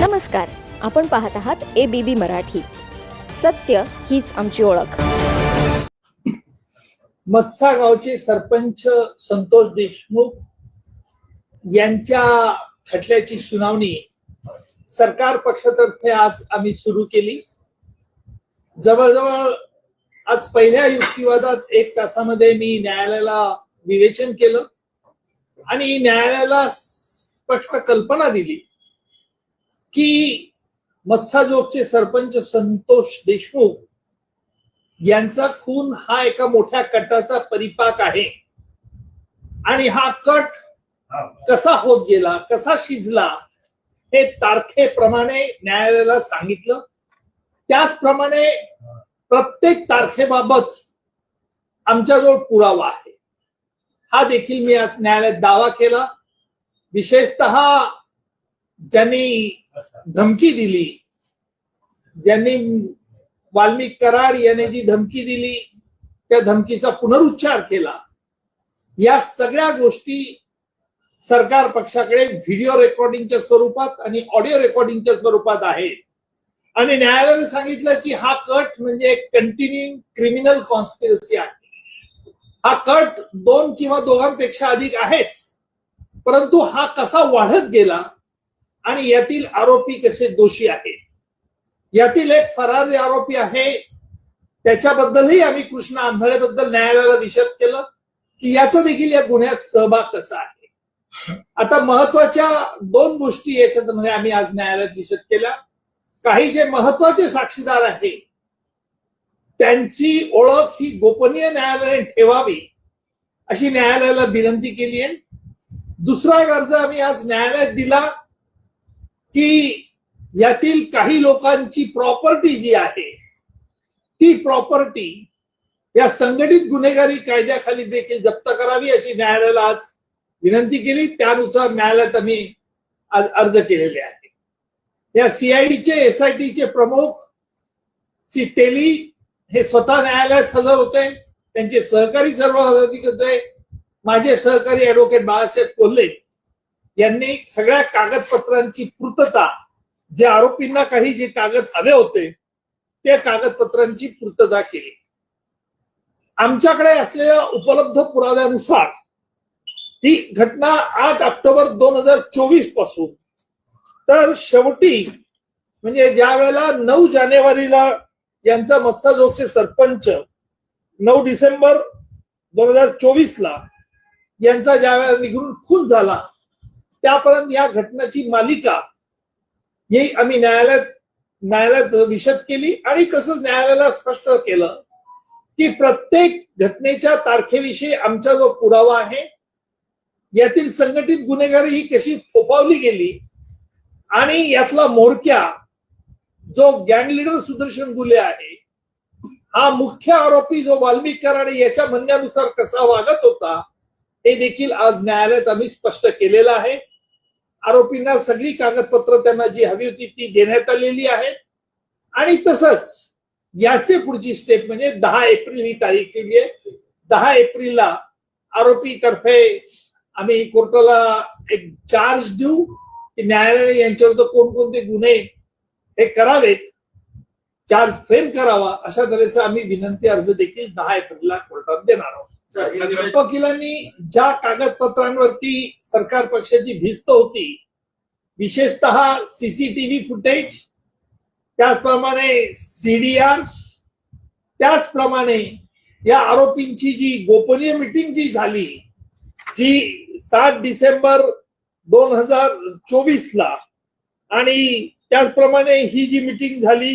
नमस्कार आपण पाहत आहात ए बी बी मराठी. सत्य हीच आमची ओळख. मत्सा गावचे सरपंच संतोष देशमुख यांच्या खटल्याची सुनावणी सरकार पक्षातर्फे आज आम्ही सुरू केली. जवळजवळ आज पहिल्या युक्तिवादात एक तासामध्ये मी न्यायालयाला विवेचन केलं आणि न्यायालयाला स्पष्ट कल्पना दिली. की मत्साजोगचे सरपंच संतोष देशमुख यांचा खून हा एका मोठ्या कटाचा परिपाक आहे. आणि हा कट कसा होत गेला कसा शिजला हे तारखेप्रमाणे न्यायालयाला सांगितलं. त्याचप्रमाणे प्रत्येक तारखेबाबत आमच्याजवळ पुरावा आहे. हा देखील मी आज न्यायालयात दावा केला. विशेषत ज्यांनी धमकी दिली ज्यांनी वाल्मिक कराड याने जी धमकी दिली त्या धमकीचा पुनरुच्चार केला. या सगळ्या गोष्टी सरकार पक्षाकडे व्हिडिओ रेकॉर्डिंगच्या स्वरूपात आणि ऑडिओ रेकॉर्डिंगच्या स्वरूपात आहेत. आणि न्यायालयाने सांगितलं की हा कट म्हणजे एक कंटिन्युइंग क्रिमिनल कॉन्स्पिरसी आहे. हा कट दोन किंवा दोघांपेक्षा अधिक आहेच. परंतु हा कसा वाढत गेला आणि यातील आरोपी कसे दोषी आहेत? यातील एक फरारी आरोपी आहे त्याच्याबद्दलही आम्ही कृष्ण आंधळेबद्दल न्यायालयाला दिशत केलं की याचा देखील या गुन्ह्यात सहभाग कसा आहे. आता महत्त्वाच्या दोन गोष्टी याच्यात म्हणजे आम्ही आज न्यायालयात दिशत केल्या काही जे महत्त्वाचे साक्षीदार आहे त्यांची ओळख ही गोपनीय न्यायालयाने ठेवावी अशी न्यायालयाला विनंती केली आहे. दुसरा अर्ज आम्ही आज न्यायालयात दिला की यातील काही लोकांची प्रॉपर्टी जी आहे ती प्रॉपर्टी या संघटित गुन्हेगारी कायद्याखाली देखील जप्त करावी अशी न्यायालयाला आज विनंती केली. त्यानुसार न्यायालयात आम्ही अर्ज केलेले आहे या सीआयडीचे एसआयटीचे प्रमुख श्री तेली हे स्वतः न्यायालयात हजर होते. त्यांचे सहकारी सर्व हजर होते. माझे सहकारी ऍडव्होकेट बाळासाहेब कोल्हे यांनी सगळ्या कागदपत्रांची पूर्तता जे आरोपींना काही जे कागद हवे होते त्या कागदपत्रांची पूर्तता केली. आमच्याकडे असलेल्या उपलब्ध पुराव्यानुसार ही घटना आठ ऑक्टोबर दोन हजार चोवीसपासून. तर शेवटी म्हणजे ज्या वेळेला नऊ जानेवारीला यांचा मत्सा जोगचे सरपंच नऊ डिसेंबर दोन हजार चोवीस ला यांचा ज्या वेळेला निघून खून झाला त्यापर्यंत या घटनेची मालिका ही आम्ही न्यायालयात न्यायालयात विशद केली आणि तसंच न्यायालयाला स्पष्ट केलं की प्रत्येक घटनेच्या तारखेविषयी आमचा जो पुरावा आहे यातील संघटित गुन्हेगारी ही कशी फोपावली गेली आणि यातला मोडक्या जो गँग लिडर सुदर्शन गुले आहे हा मुख्य आरोपी जो वाल्मिक आणि याच्या म्हणण्यानुसार कसा वागत होता हे देखील आज न्यायालयात आम्ही स्पष्ट केलेलं आहे. आरोपींना सगळी कागदपत्र त्यांना जी हवी होती ती देण्यात आलेली आहे आणि तसंच याचे पुढची स्टेप म्हणजे दहा एप्रिल ही तारीख केली आहे. दहा एप्रिलला आरोपी तर्फे आम्ही कोर्टाला एक चार्ज देऊ की न्यायालयाने यांच्यावर कोणकोणते गुन्हे हे करावेत. चार्ज फ्रेम करावा अशा तऱ्हेचा आम्ही विनंती अर्ज देखील दहा एप्रिलला कोर्टात देणार आहोत. वकिलांनी ज्या कागदपत्रांवरती सरकार पक्षाची भिस्त होती विशेषतः सीसीटीव्ही फुटेज त्याचप्रमाणे सीडीआर त्याचप्रमाणे या आरोपींची जी गोपनीय मिटिंग जी झाली जी सात डिसेंबर दोन हजार चोवीस ला आणि त्याचप्रमाणे ही जी मिटिंग झाली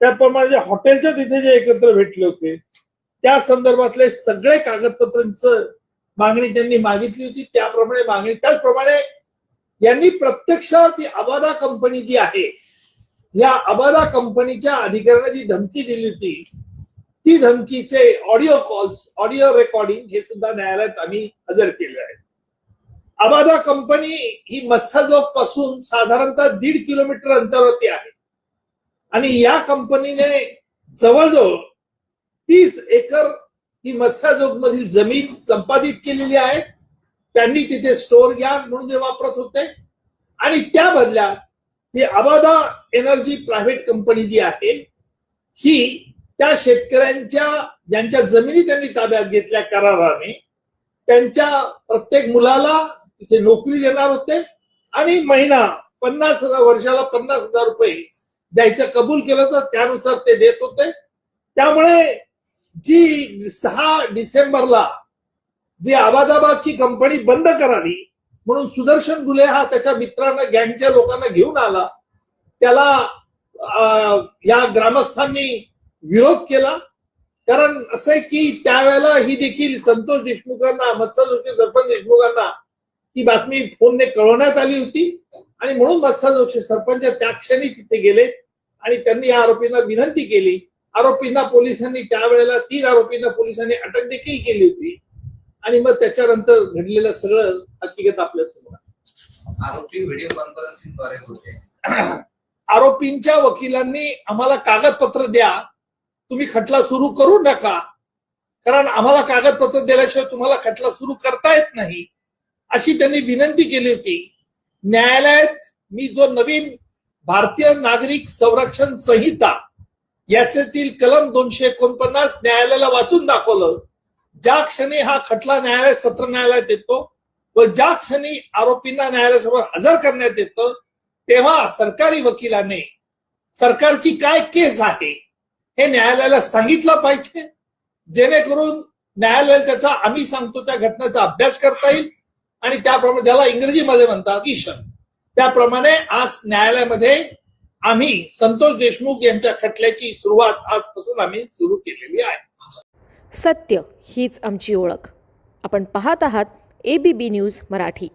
त्याचप्रमाणे हॉटेलच्या तिथे जे एकत्र भेटले होते त्या संदर्भातले सगळे कागदपत्रांचं मागणी त्यांनी मागितली होती. त्याप्रमाणे मागणी त्याचप्रमाणे यांनी प्रत्यक्ष ती अबादा कंपनी जी आहे या अबादा कंपनीच्या अधिकाऱ्यांना जी धमकी दिली होती ती धमकीचे ऑडिओ कॉल्स ऑडिओ रेकॉर्डिंग हे सुद्धा न्यायालयात आम्ही हजर केले आहे अबादा कंपनी ही मत्साजोगपासून साधारणतः दीड किलोमीटर अंतरावरती आहे. आणि या कंपनीने जवळजवळ तीस एकर ही मत्स्यजोग मधील जमीन संपादित केलेली आहे. त्यांनी तिथे स्टोर यार्ड म्हणून ते वापरत होते. आणि त्या बदल्यात ही अबादा एनर्जी प्रायव्हेट कंपनी जी आहे ही त्या शेतकऱ्यांच्या ज्यांच्या जमिनी त्यांनी ताब्यात घेतल्या कराराने त्यांच्या प्रत्येक मुलाला तिथे नोकरी देणार होते. आणि महिना पन्नास हजार वर्षाला पन्नास हजार रुपये द्यायचं कबूल केलं तर त्यानुसार ते देत होते. त्यामुळे जी सहा डिसेंबरला जी आबादाबादची कंपनी बंद करावी म्हणून सुदर्शन गुले हा त्याच्या मित्रांना गँगच्या लोकांना घेऊन आला. त्याला अं, या ग्रामस्थांनी विरोध केला. कारण असं आहे की त्यावेळेला ही देखील संतोष देशमुखांना मत्सा जोशी सरपंच देशमुखांना ही बातमी फोनने कळवण्यात आली होती. आणि म्हणून मत्सा जोशी सरपंच त्या क्षणी तिथे गेले आणि त्यांनी या आरोपींना विनंती केली आरोपींना पोलिसांनी त्यावेळेला तीन आरोपींना पोलिसांनी अटक देखील केली होती. आणि मग त्याच्यानंतर घडलेलं सगळं हकीकत आपल्यासमोर. आरोपी व्हिडिओ कॉन्फरन्सिंगद्वारे होते. आरोपींच्या वकिलांनी आम्हाला कागदपत्र द्या. तुम्ही खटला सुरू करू नका. कारण आम्हाला कागदपत्र दिल्याशिवाय तुम्हाला खटला सुरू करता येत नाही. अशी त्यांनी विनंती केली होती. न्यायालयात मी जो नवीन भारतीय नागरिक संरक्षण संहिता याच्यातील कलम दोनशे एकोणपन्नास न्यायालयाला वाचून दाखवलं. ज्या क्षणी हा खटला न्यायालय सत्र न्यायालयात येतो व ज्या क्षणी आरोपींना न्यायालयासमोर हजर करण्यात येतं तेव्हा सरकारी वकिलाने सरकारची काय केस आहे हे न्यायालयाला सांगितलं पाहिजे. जेणेकरून न्यायालय त्याचा आम्ही सांगतो त्या घटनेचा अभ्यास करता येईल आणि त्याप्रमाणे ज्याला इंग्रजीमध्ये म्हणतात किशन त्याप्रमाणे आज न्यायालयामध्ये आम्ही संतोष देशमुख यांच्या खटल्याची सुरुवात आजपासून आम्ही सुरू केलेली आहे. सत्य हीच आमची ओळख. आपण पाहत आहात एबीबी न्यूज मराठी.